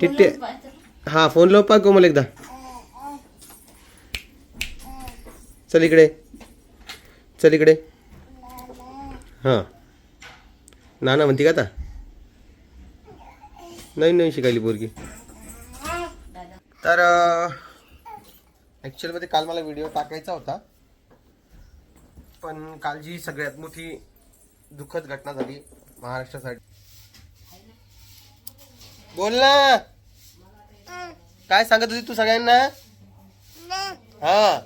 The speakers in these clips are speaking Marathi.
टिट्टे हा फोन लाव पा कोमल एकदा. चल इकडे. चल इकडे. हां. नाना म्हणते का आता? नवीन नवीन शिकायली पोरगी. तर ॲक्च्युअलमध्ये काल मला व्हिडिओ टाकायचा होता. पण काल जी सगळ्यात मोठी दुःखद घटना झाली महाराष्ट्रासाठी. बोल ना. काय सांगत होती तू सगळ्यांना? हा.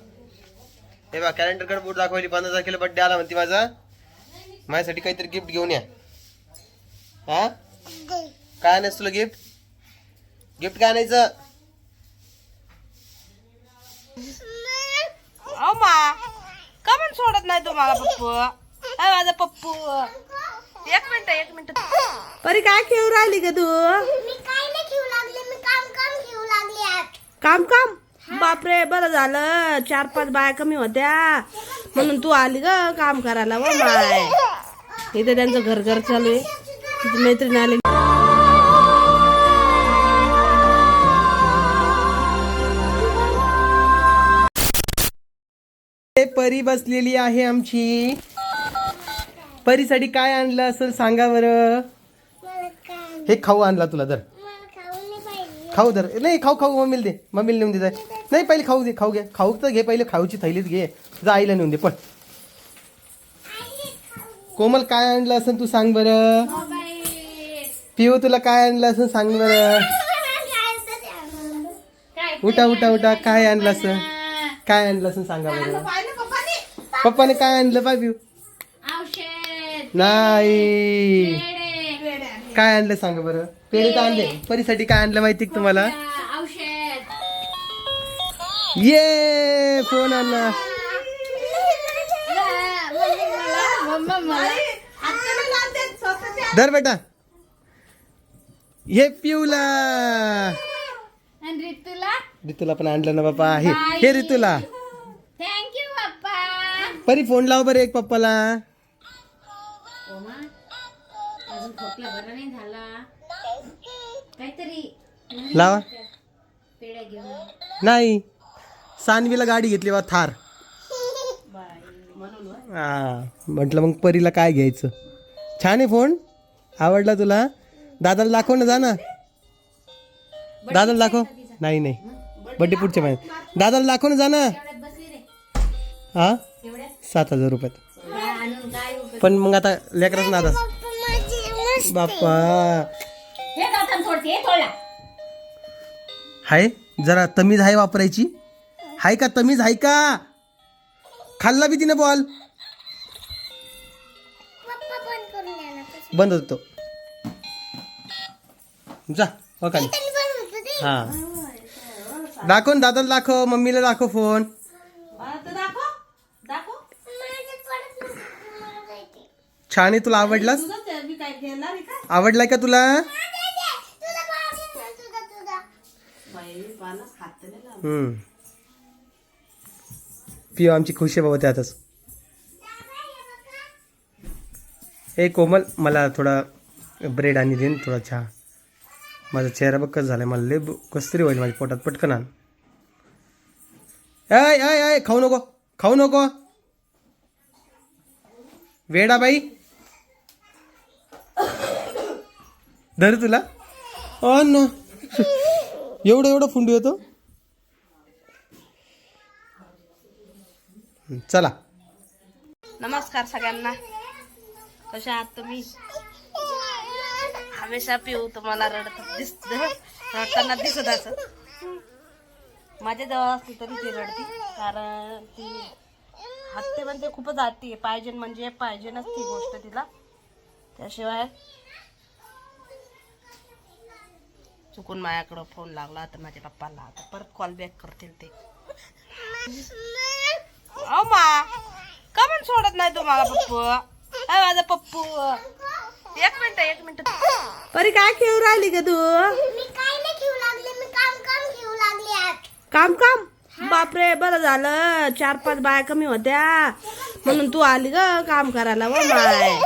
हे बा कॅलेंडरकडे बोट दाखवली पंधरा तारखेला बड्डे आला म्हणते माझा. माझ्यासाठी काहीतरी गिफ्ट घेऊन या. हा? काय आणायचं तुला गिफ्ट गिफ्ट काय आणायचं? अहो मा. का पण सोडत नाही तुम्हाला पप्पू? अय माझा पप्पू. एक मिनिट एक मिनिट. परी काय खेळू राहिली का तू? मी काय नाही घेऊ लागले मी काम काम घेऊ लागले आज. काम काम? बापरे बरं झालं. चार पाच बाया कमी होत्या. म्हणून तू आली ग काम करायला व माय इथे त्यांचं घर घर चालू आहे. तिची मैत्रीण आली. हे परी बसलेली आहे आमची. परीसाठी काय आणलं असेल सांगा बरं. हे खाऊ आणला तुला तर मला खाऊ तर नाही खाऊ खाऊ मम्मीला दे. मम्मीला नेऊन दे जाय. नाही पहिले खाऊ दे खाऊ घे. खाऊ तर घे पहिले खाऊची थैलीच घे. जा आईला नेऊन दे पण कोमल काय आणलं असेल तू सांग बरं. पिऊ तुला काय आणलं असेल सांग बरं. उठा उठा उठा. काय आणलं असं काय आणलं असं सांगा बरं. पप्पाने. काय आणलं पाय पिऊ नाही. काय आणलं सांगा बरं? पेढे तर आणले. परीसाठी काय आणलं माहिती का तुम्हाला? ये फोन आणला? धर बेटा. हे पिऊला. ऋतूला पण आणलं ना बापा. हे ऋतूला थँक्यू परी फोन लाव बरं एक पप्पाला. खोकला बरा नाही झाला. काहीतरी लावा. पेढ्या घेऊन नाही. सानवीला गाडी घेतली बा थार. हा म्हटलं मग परीला काय घ्यायचं? छान आहे फोन. आवडला तुला? दादाला दाखव ना जा ना. दादाला दाखव. नाही नाही. बड्डे पुढच्या महिन्यात दादाला दाखव ना जा ना. हा? सात हजार रुपयात. पण मग आता लेकराच नादाच बाप्पा. हे जाताना सोडते हे थोडा हाय जरा तमीज आहे वापरायची. हाय का तमीज आहे का? खाल्ला बी तिने बॉल. पप्पा बंद करून द्या ना बंद होतो. जा हो खाली बंद होतं ते. हा. दाखव ना दादाला दाखव मम्मीला दाखव फोन. दाखव. दाखव. माझ्यात पडत नव्हतं. मला जायचे. छान आहे तुला आवडलास? तुझं आवडलाय का? तुला. हम्म. पिओ आमची खुशी आहे बाबा त्यातच ए कोमल मला थोडा ब्रेड आणि देन थोडा चहा. माझा चेहरा बघ कसं झालाय. मला लय ब- कसं तरी होईल माझ्या पोटात पटकन आण. ऐ ऐ ऐ खाऊ नको खाऊ नको. वेडा बाई. धर तुला. अ एवढं एवढं फुंडू येतो. चला. नमस्कार सगळ्यांना. कशा आहात तुम्ही? हमेशा पिऊ तुम्हाला रडत दिसत. रडताना दिसत असं. माझ्या जवळ असली तरी ती रडती कारण ती हत्ते म्हणजे खूपच आती आहे. पाहिजे म्हणजे पाहिजे नसती गोष्ट तिला. त्याशिवाय चुकून माझ्याकडं फोन लागला तर माझ्या पप्पाला आता परत कॉल बॅक करतील ते. अहो मा का पण सोडत नाही तुम्हाला पप्पू? अय माझा पप्पू. एक मिनिट एक मिनिट. परी काय खेळू राहिली का तू? मी काय नाही घेऊ लागले मी काम काम घेऊ लागले आज. काम काम? बापरे बरं झालं. चार पाच बाया कमी होत्या. म्हणून तू आली ग काम करायला व माय.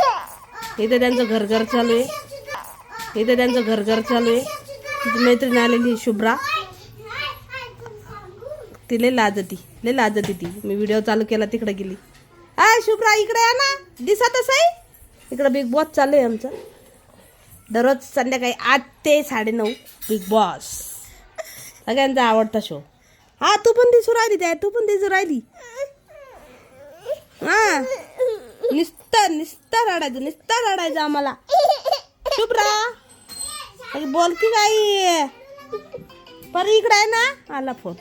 इथे त्यांचं घर घर चालू आहे. इथे त्यांचं घर घर चालू आहे. मैत्रीण आलेली शुभ्रा. ती लय लाजती लय लाजती ती. मी व्हिडिओ चालू केला तिकडे गेली. आय शुभ्रा इकडे या ना. दिसतच आहे इकडं बिग बॉस चालू आहे आमचं. दररोज संध्याकाळी आठ ते साडेनऊ बिग बॉस सगळ्यांचा आवडता शो हा तू पण दिसू राहिली त्या तू पण दिसू राहिली. हा. निस्तर निस्तर रडायचं निस्तर रडायचं आम्हाला. अरे बोल की काही पर इकडे आहे ना? आला फोन.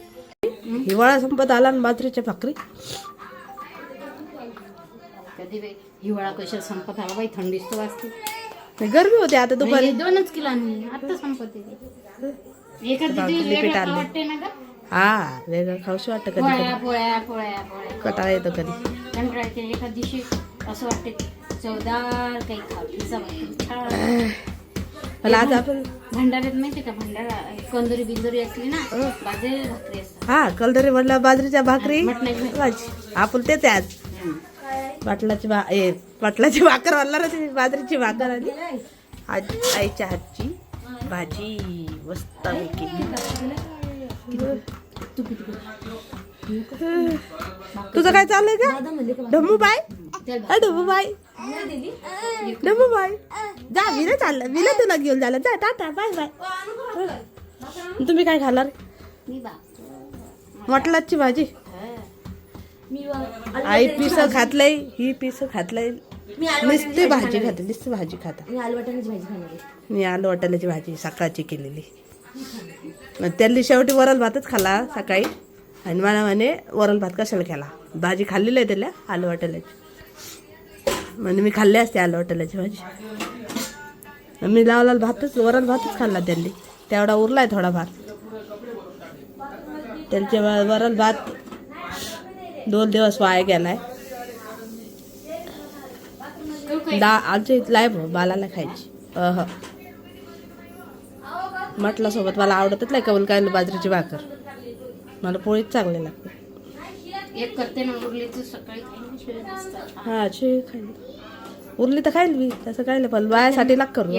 हिवाळा संपत आला ना बाजरीच्या भाकरी. कधी बाई? हिवाळा कशा संपत आला? बाई थंडीच तर वाजते. गरमी होते आता दुपारी. नाही, दोनच किलो आणली आता संपत एका भाकरी दिवशी पीठ वेगळं आणलं. खावं वाटते ना ग? हा वेगळं खाऊशी वाटतं कधी पोळ्या पोळ्या पोळ्या पोळ्या कटाळा येतो कधी. कंटाळते एका दिवशी असं वाटते चवदार काही छान. मला आज आपण भंडाऱ्यात माहिती का? भंडारा कंदुरी बिंदुरी असली ना बाजरी भाकरी असतात. हा कलदरी बाजरीच्या भाकरी मटणाची भाजी. आपण तेच आहे आज. पाटलाची भा ए पाटलाची भाकर होती बाजरीची भाकर आणि आज आईच्या हातची भाजी मस्त तुझं काय चाललंय का? ढमू बाय अ, ढमू बाय ढमू बाय जा विना चाललं. विना तुला घेऊन झालं जा टाटा बाय बाय. तुम्ही काय खाणार? मटलाची भाजी. आई पिस खातलंय ही पिस खातलंय. नुसती भाजी खाते नुसती भाजी खाता. मी आलू वाटाण्याची भाजी सकाळची केलेली. मग त्यांनी शेवटी वरण भातच खाल्ला सकाळी. आणि मला म्हणे वरण भात कशाला केला? भाजी खाल्लेली आहे त्याला आलू वाटाण्याची म्हणजे मी खाल्ली असते आलं वाटाण्याची भाजी. मी लावला भातच वरण भातच खाल्ला त्यांनी. तेवढा उरलाय थोडा भात. त्यांचे वरण भात दोन दिवस वाया गेलाय. दा आमच्या इथला आहे भाऊ बालाला खायची. अह. म्हटलं सोबत मला आवडतच नाही कबूल काय बाजरीची भाकर. मला पोळीच चांगली लागते. एक करते ना सकाळी शिळी. हा उरली तर खाईल मी. तसं काय नाही पण वायासाठी लाग करू.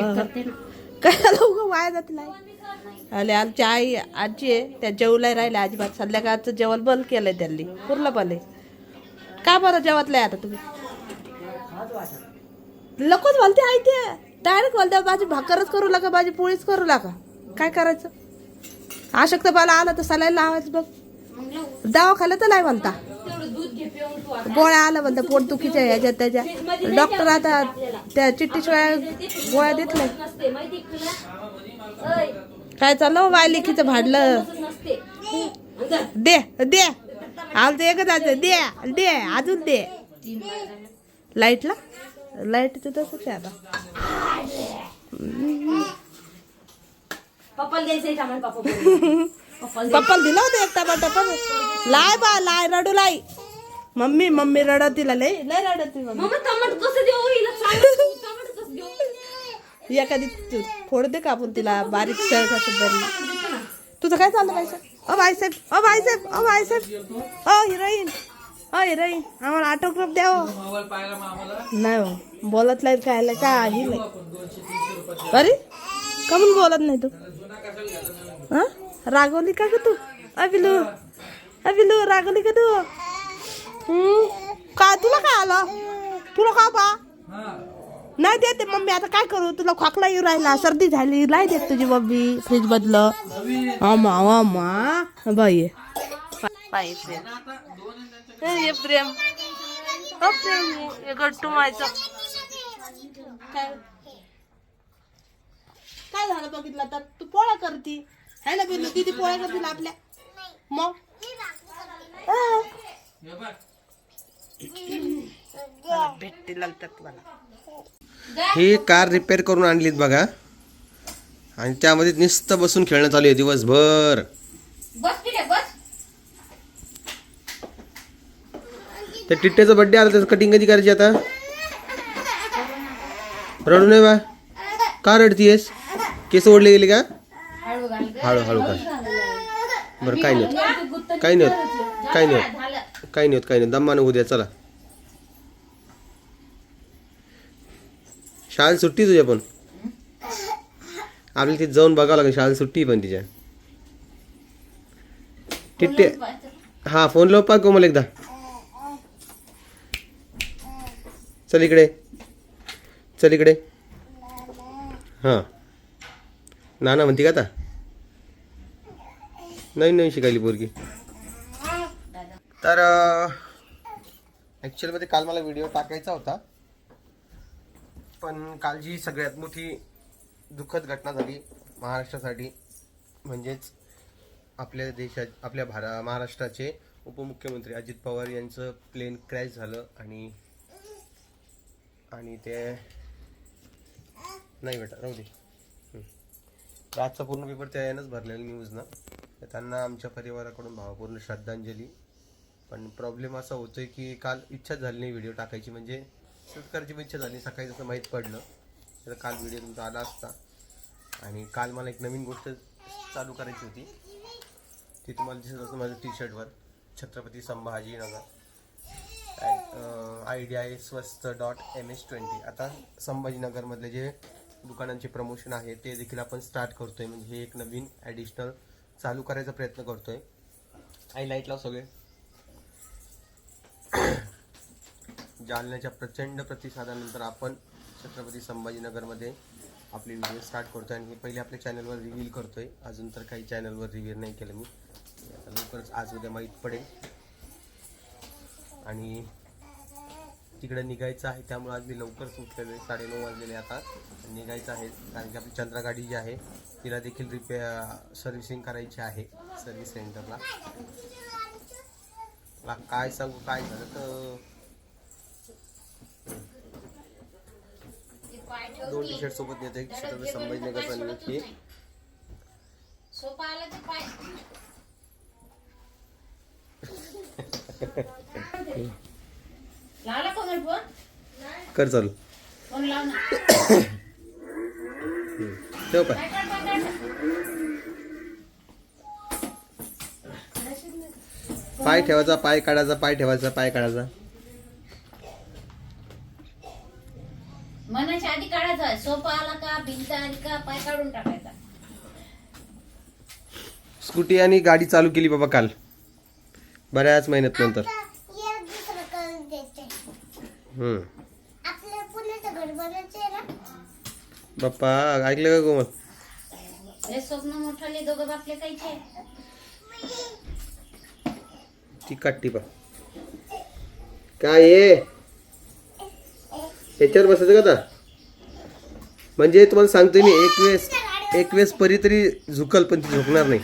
काय लोक वाया जातील आणि आमची आई आजी आहे त्या जेवलाय राहिले अजिबात. संध्याकाळचं जेवण बंद केलंय त्यांनी. पूर्ण बंद का बरं जेवतलंय आता तुम्ही? लकोच बोलते आई ते. डायरेक्ट बोलते माझी भाकरच करू लागा माझी पोळीच करू लागा. काय करायचं? अशक्त बाला आला तर सलाईन लावायचं बघ. दवाखान्यात तर नाही म्हणता. गोळ्या आला म्हणता पोट दुखीच्या ह्याच्यात त्याच्या. डॉक्टर आता त्या चिठ्ठीशिवाय गोळ्या देत नाही. काय चाललं वाय लेखीचं भाडलं? दे दे. आमचं एकच आहे दे दे अजून दे. लाईटला? लाइट तसंच आहे आता. पप्पाला दिलं. होतं एक टमाटर पण. लाय बा लाय रडू लाई मम्मी मम्मी रडत तिला लय. लय रडत ती मम्मी एखादी तू फोड दे का आपण तिला बारीक सळ कसं तुझं काय चाललं काय ओ बाईसाहेब ओ बाईसाहेब ओ बाईसाहेब ओ हिरोईन. ओ हिरोईन. आम्हाला ऑटोग्राफ द्या हो. नाही हो. बोलत नाही काय काही नाही अरे? कमून बोलत नाही तू. हा? रागवली का ग तू? अभिलू अभिलू रागवली का तू? हम्म? का? तुला काय आलं? तुला का बा? नाही देते मम्मी आता काय करू? तुला खोकला येऊ राहिला सर्दी झाली नाही देत तुझी मम्मी फ्रीज बदल. आमा आमा बाई. पाय प्रेम. हे प्रेम. अ प्रेम गट्टू मायचं. काय काय झालं बघितलं तर? तू पोळ्या करती. है ना बिल्लू दिदी पोळ्या करतील आपल्या? मग? हा. मला भेटते लागतात मला ही कार रिपेअर करून आणलीत बघा. आणि त्यामध्ये नुसतं बसून खेळणं चालू आहे दिवसभर. बस ठीक आहे बस. त्या टिट्ट्याचा बड्डे आला त्याचं कटिंग कधी करायची आता? रडू नये बा. का रडतीयस? केस ओढले गेले का? हळू काय हळू कर. बरं काही नाही होत. काही नाही होत. काही नाही होत. काही नाही होत काही नाही दमानं उद्या चला. शाळेला सुट्टी तुझ्या पण. आपल्याला तिथे जाऊन बघावं लागेल शाळेला सुट्टी पण तिच्या. टिट्टे. हा फोन लाव पा मला एकदा? चल इकडे. चल इकडे. हां. नाना म्हणते का आता? नवीन नवीन शिकायली पोरगी. तर ॲक्च्युअलमध्ये काल मला व्हिडिओ टाकायचा होता. पण कालची सगळ्यात मोठी दुःखद घटना झाली महाराष्ट्रासाठी म्हणजेच आपल्या देशात आपल्या भारा महाराष्ट्राचे उपमुख्यमंत्री अजित पवार यांचं प्लेन क्रॅश झालं आणि आणि ते नाही बेटा राहू दे. आजचा पूर्ण पेपर त्या यानंच भरलेला न्यूजनं तर त्यांना आमच्या परिवाराकडून भावपूर्ण श्रद्धांजली. पण प्रॉब्लेम असा होतोय की काल इच्छा झाली नाही व्हिडिओ टाकायची. म्हणजे सत्कारची पण इच्छा झाली. सकाळी जसं माहीत पडलं तर काल व्हिडिओ तुमचा आला असता. आणि काल मला एक नवीन गोष्ट चालू करायची होती. ती तुम्हाला दिसत असतं माझ्या टी शर्टवर छत्रपती संभाजीनगर. आय डी आहे स्वस्त डॉट एम एस ट्वेंटी आता संभाजीनगरमधले जे दुकानांचे प्रमोशन आहे ते देखील आपण स्टार्ट करतो आहे म्हणजे हे एक नवीन ॲडिशनल चालू करायचा प्रयत्न करतोय. आई लाइट लाव सगळे. जालन्याच्या प्रचंड प्रतिसादानंतर आपण छत्रपती संभाजीनगरमध्ये आपली व्हिडिओ स्टार्ट करतोय आणि हे पहिले आपल्या चॅनलवर रिव्हील करतोय. अजून तर काही चॅनलवर रिव्हील नाही केलं मी. आता लवकरच आज उद्या माहीत पडेल. आणि तिकडे निघायचं आहे त्यामुळे आज मी लवकरच उठलेलो आहे. साडेनऊ वाजलेले आता. निघायचं आहे कारण की आपली चंद्रा गाडी जी आहे तिला देखील रिपेअर सर्व्हिसिंग करायची आहे सर्व्हिस सेंटरला ला. काय सांगू काय झालं तर? दोन टी शर्ट सोबत येते एक छत्रपती संभाजीनगरचा न्यूज की सोपा आला ते पाय लावला कोमल फोन कर चालू ठेव पाय काय? पाय ठेवायचा पाय काढायचा पाय ठेवायचा पाय काढायचा. मनाच्या आधी काढायचा. सोपा आला का भिंत आली का पाय काढून टाकायचा. स्कूटी आणि गाडी चालू केली बाबा काल. बऱ्याच महिन्यात नंतर. हम्म. आपल्या पुण्याचं घर बनायचं आहे ना बाप्पा ऐकलं का कोमल? स्वप्न मोठाले दोघं बापले काहीचे ती काट्टी पा काय आहे ह्याच्यावर बसायचं का आता? म्हणजे तुम्हाला सांगतोय मी एक वेळेस एक वेळेस परी तरी झुकल पण ती झुकणार नाही.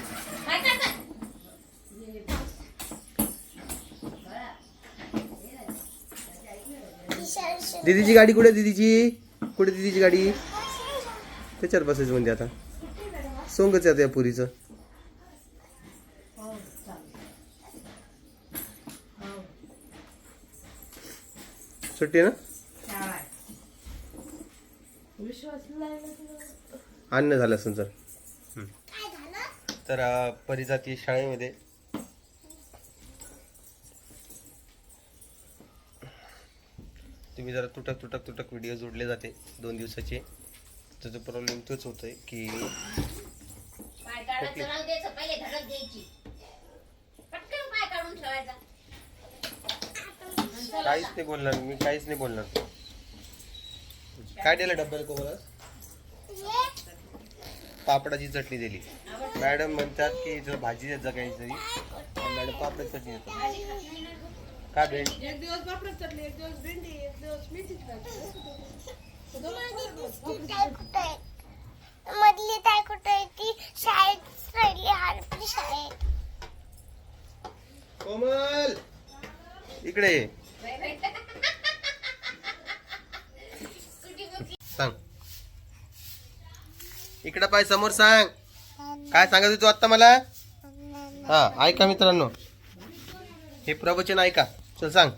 दीदीची गाडी कुठे दीदीची? कुठे दीदीची गाडी? त्याच्यावर बसायचं म्हणजे आता. सोंगच आहे आता या पुरीचं. सुट्टी आहे ना? अन्न झालं असेल सर तर परिजाती शाळेमध्ये. तुम्ही जरा तुटक तुटक तुटक व्हिडिओ जोडले जाते दोन दिवसाचे. त्याचा प्रॉब्लेम तोच होतोय की पाय काढायचं राहू द्यायचं पहिले धडक द्यायची. पटकन पाय काढून ठेवायचा. काहीच नाही बोलणार मी काहीच नाही बोलणार. काय दिलं डब्याला कोमला पापडाची चटणी दिली. मॅडम म्हणतात की जर भाजी देत जा काहीतरी मॅडम पापडाची चटणी देतात. का भेंड? काय कुठं आहे मधली ताई कुठे आहे ती? शाळेत राहिली हरपली शाळेत. कोमल! इकडे ये. सांग. इकडे पाय समोर सांग. काय सांगत होती तू आता मला? हा ऐका मित्रांनो. हे प्रवचन ऐका. चल सांग.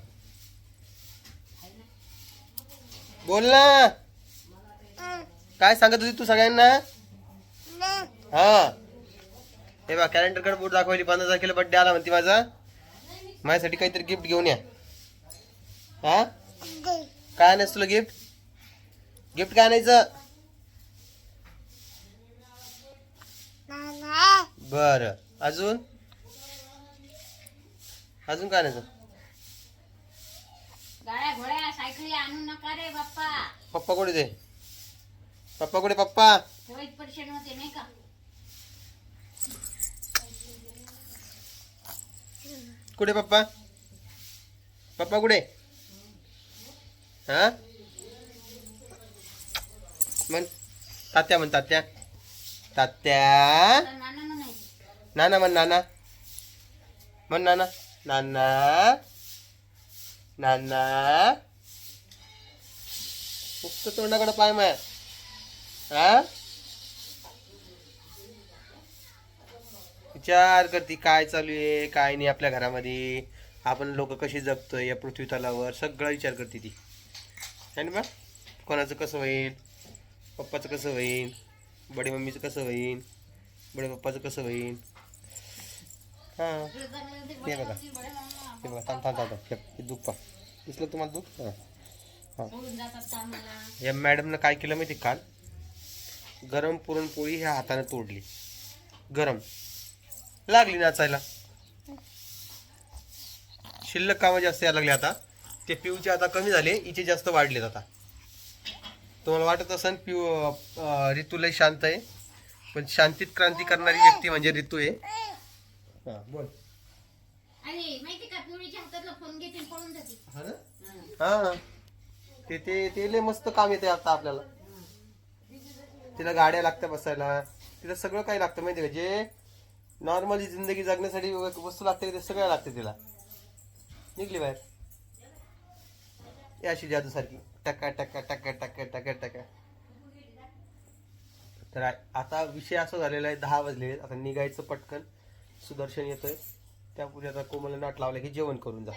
बोल ना. काय सांगत होती तू सगळ्यांना? हा. हे बा कॅलेंडरकडे बोट दाखवली पंधरा तारखेला बड्डे आला म्हणते माझा. माझ्यासाठी काहीतरी गिफ्ट घेऊन या. हा? काय आणायचं तुला गिफ्ट गिफ्ट काय आणायचं? बर. अजून? अजून काय नाही गाड्या घोड्या सायकली आणू नका रे बाप्पा. पप्पा कुठे ते? पप्पा कुठे पप्पा? होते नाही का? कुठे पप्पा? पप्पा कुठे? हा? म्हण तात्या म्हण तात्या. तात्या. नाना म्हण नाना. म्हण नाना. नाना. नाना. नुसतं तोंडाकडे पाय माय. हा विचार करती काय चालू आहे काय नाही आपल्या घरामध्ये. आपण लोक कशी जगतोय या पृथ्वी तलावर सगळा विचार करते ती. ना बा? कोणाचं कसं होईल? पप्पाचं कसं होईल? बडे मम्मीचं कसं होईल? बडे पप्पाचं कसं होईल? हां. हे बघा. हे बघा थांब थांब थांब. हे दूध पा. दिसलं तुम्हाला दूध? हां. हां. या मॅडमनं काय केलं माहिती काल? गरम पुरणपोळी ह्या हाताने तोडली. गरम. लागली नाचायला शिल्लक कामं जास्त यायला लागले आता. ते पिऊचे आता कमी झाले हिचे जास्त वाढलेत आता. तुम्हाला वाटत असेल पिऊ अं, ऋतू लय शांत आहे. पण शांतीत क्रांती करणारी व्यक्ती म्हणजे ऋतू आहे. हा बोल. अरे माहिती का? पिवळीच्या हातातला फोन घेते आणि पळून जाते. ना. हा ते ते ते लय मस्त काम येते आता आपल्याला. तिला गाड्या लागत्या बसायला. तिला सगळं काही लागतं माहिती का? जे नॉर्मली जिंदगी जगण्यासाठी वस्तू लागते ते सगळं लागते तिला. निघली बाहेर. ही अशी जादू सारखी टक्का टक्का टक्का टक्का टक्का टक्का तर आता विषय असा झालेला आहे दहा वाजले. आता निघायचं पटकन. सुदर्शन येतोय. त्यापुढे आता कोमल नाट लावलं की जेवण करून जा.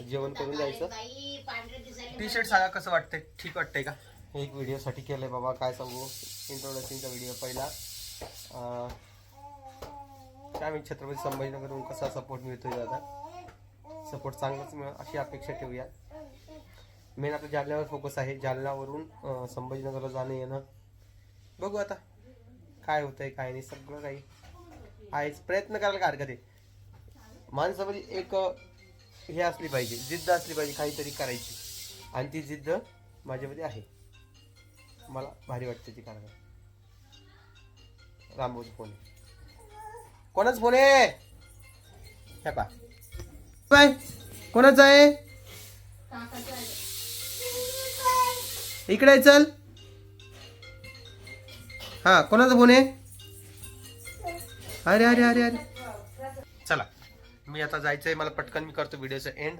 जेवण करून जायचं. टी शर्ट सांगा कसं वाटतंय? ठीक वाटतंय का? एक व्हिडिओसाठी केलं आहे बाबा काय सांगू? इंट्रोडक्शनचा व्हिडिओ पहिला. काय मी छत्रपती संभाजीनगरहून कसा सपोर्ट मिळतोय दादा? सपोर्ट चांगलाच मिळ अशी अपेक्षा ठेवूया मेन आपल्या जालन्यावर फोकस आहे. जालन्यावरून संभाजीनगरला जाणं येणं. बघू आता. काय होतंय काय नाही सगळं काही. आहेच. प्रयत्न करायला काय हरकत आहे? माणसामध्ये म्हणजे एक हे असली पाहिजे. जिद्द असली पाहिजे काहीतरी करायची. आणि ती जिद्द माझ्यामध्ये आहे. मला भारी वाटते ती कारण रामभाऊचा फोन कोणाच फोन आहे? ह्या पा बाय. कोणाचा आहे? इकडे चल. हा कोणाचा फोन आहे? अरे अरे अरे अरे. चला मी आता जायचंय मला पटकन मी करतो व्हिडिओचा एंड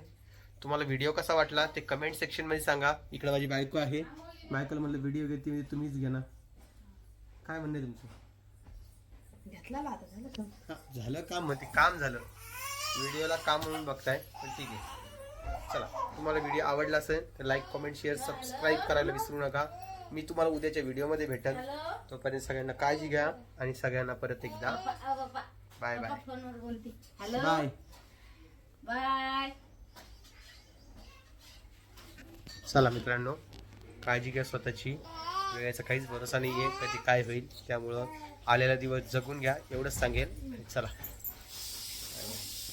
तुम्हाला व्हिडिओ कसा वाटला ते कमेंट सेक्शनमध्ये सांगा. इकडे माझी बायको आहे. बायकोला म्हणलं व्हिडिओ घेते मी तुम्हीच घ्या ना काय म्हणणे तुमचं? घेतला बा आता झालं का? हा, झालं काम मग ते काम झालं. व्हिडिओला काम म्हणून बघताय पण ठीक आहे. चला तुम्हाला व्हिडिओ आवडला असेल तर लाईक कमेंट शेअर सबस्क्राईब करायला विसरू नका. मी तुम्हाला उद्याच्या व्हिडिओमध्ये भेटेल तोपर्यंत सगळ्यांना काळजी घ्या आणि सगळ्यांना परत एकदा बाय बाय बाप्पा फोनवर बोलते. हॅलो बाय बाय चला मित्रांनो काळजी घ्या स्वतःची. वेळेचा काहीच भरोसा नाही आहे कधी काय होईल त्यामुळं आलेला दिवस जगून घ्या. एवढंच सांगेल चला.